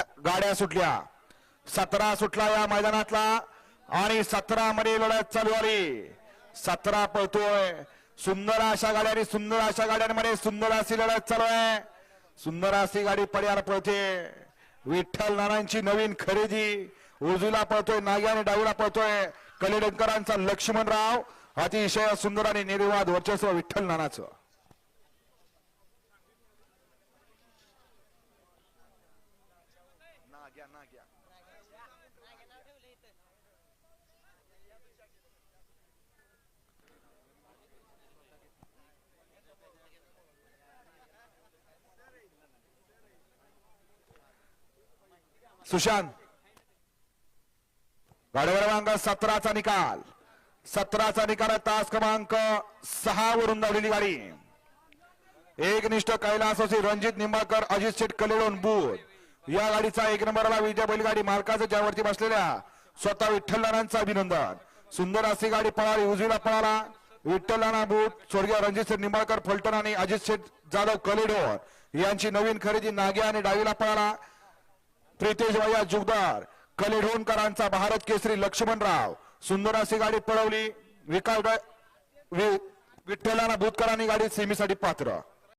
गाड्या सुटल्या. सतरा सुटला या मैदानातला आणि सतरा मध्ये लढत चालू आली सतरा पळतोय. सुंदर अशा गाड्यांनी सुंदर अशा गाड्यांमध्ये सुंदर अशी लढत चालू आहे. सुंदर अशी गाडी पड्यावर पळते. विठ्ठल नानांची नवीन खरेदी. उजूला पळतोय नाग्या आणि डावीला पळतोय. कलेडंकरांचा लक्ष्मणराव. अतिशय सुंदर आणि निर्वाद वर्चस्व विठ्ठल नानाचं. नाग्या नाग्या सुशांत. गाडी क्रमांक सतराचा निकाल. सतराचा निकाल तास क्रमांक सहा वरून धावलेली गाडी. एकनिष्ठ कैलासोशी रणजित निंबाळकर अजित शेठ कलेडोन बूथ. या गाडीचा एक नंबरला विजय बैलगाडी मालकाचं ज्यावरती बसलेल्या स्वतः विठ्ठलनानांचं अभिनंदन. सुंदर अशी गाडी पळाली उजवीला पळाला. विठ्ठलनाना बूट स्वर्गीय रणजित शेठ निंबाळकर फलटण आणि अजित शेठ जाधव कलेडोर यांची नवीन खरेदी नाग्या आणि डावीला पळाला. प्रितेश वाया जुगदार कलेढोणकरांचा भारत केसरी लक्ष्मणराव. सुंदर अशी गाडी पळवली. विकास विठ्ठलाना भूतकरांनी गाडी सेमीसाठी पात्र.